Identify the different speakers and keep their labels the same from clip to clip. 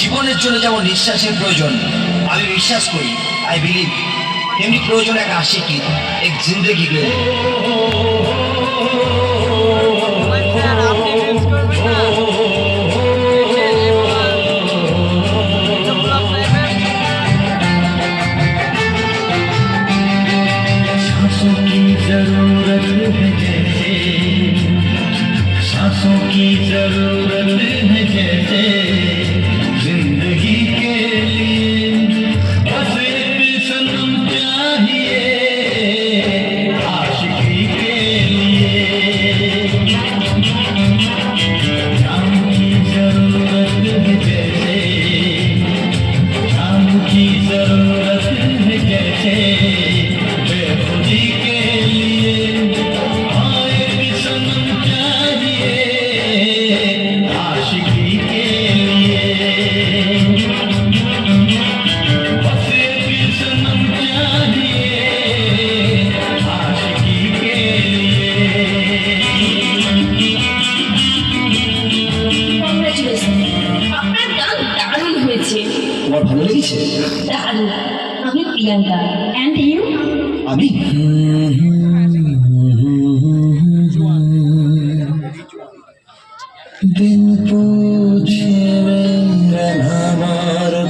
Speaker 1: জীবনের জন্য যেমন নিঃশ্বাসের প্রয়োজন, আমি বিশ্বাস করি আই বিলিভ এমনি প্রয়োজন এক আশিকি, এক জিন্দগি
Speaker 2: बिन पूछे मेरा नाम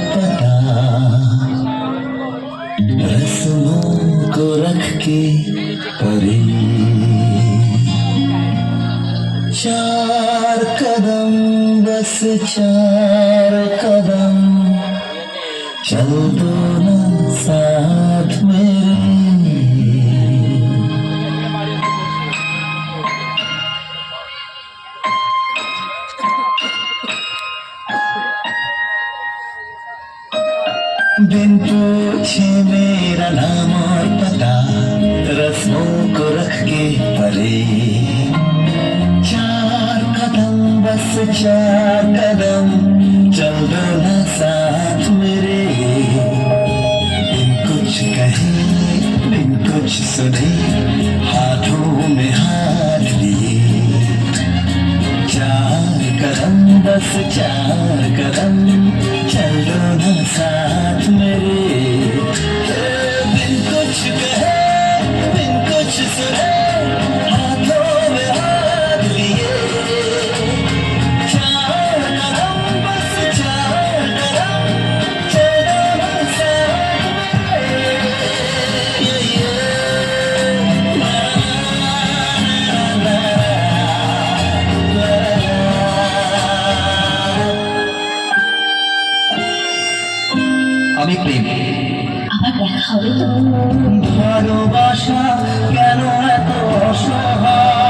Speaker 2: पता। को रख के परे चार कदम बस, चार कदम। चल दो ना साथ। बिन पूछे मेरा नाम और पता, रस्मों को रख के परे चार कदम बस, चार कदम, चल दो ना साथ मेरे। बिन कुछ कहे, बिन कुछ सुने, हाथों में हाथ लिए। चार कदम बस चार कदम चलो ना साथ मेरे
Speaker 1: আমি প্রেম।
Speaker 3: আবার দেখা হবে তো।
Speaker 2: ভালোবাসা কেন এত অসহায়?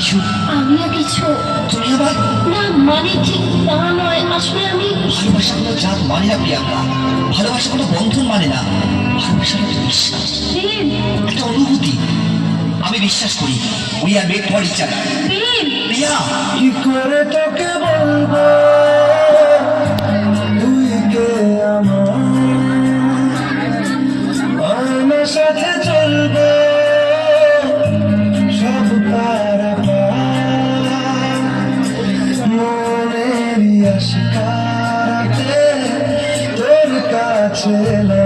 Speaker 1: কিছু?
Speaker 3: আমিও কিছু।
Speaker 1: তুমি আবার?
Speaker 3: না মানে ঠিক তা নয়। আসলে আমি
Speaker 1: ভালোবাসা কোনো জাত মানে না প্রিয়াঙ্কা? ভালোবাসা কোনো বন্ধন মানে না। ভালোবাসা একটা বিশ্বাস। একটা অনুভূতি। আমি বিশ্বাস করি। We are made for each other Priya!
Speaker 2: কি করে তোকে বলব? কাছে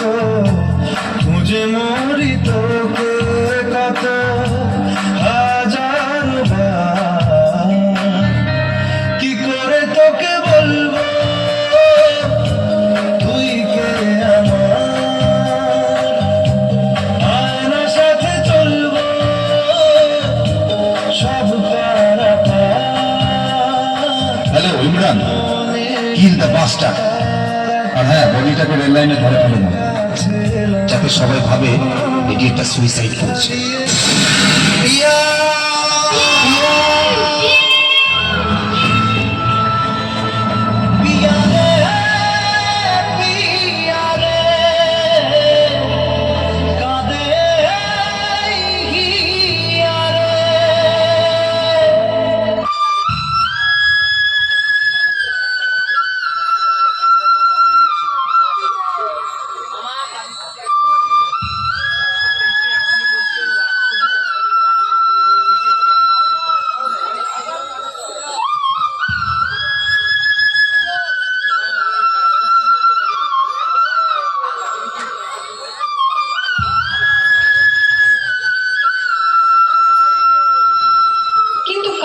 Speaker 2: খুঁজে মরি তোকে কত হাজার কি করে তোকে বলব? তুই কে আমার? সাথে চলবো। সব
Speaker 4: hello, Imran. Kill the master আর হ্যাঁ বডিটাকে রেল লাইনে ধরে ফেলে দাও সবাই ভাবে এটি একটা সুইসাইড করেছে।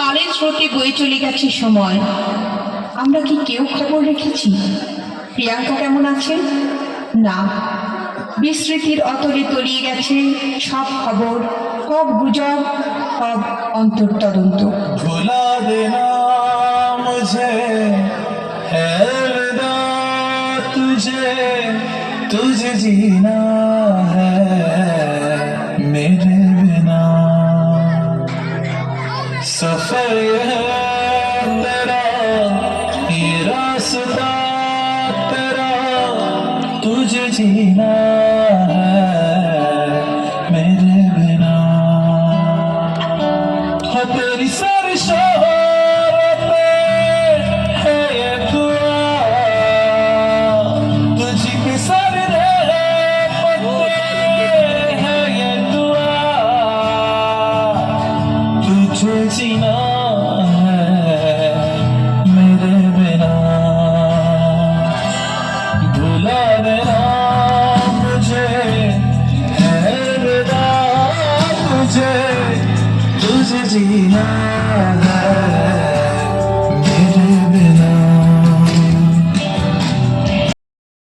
Speaker 5: কালের স্রোতে বয়ে চলে গেছে সময়। আমরা কি কেউ খবর রেখেছি? প্রিয়াঙ্কা কেমন আছে না। বিস্মৃতির অতলে তলিয়ে গেছে সব খবর, সব গুজব, সব
Speaker 2: অন্তর তদন্ত তুঝে তুঝে জি 起了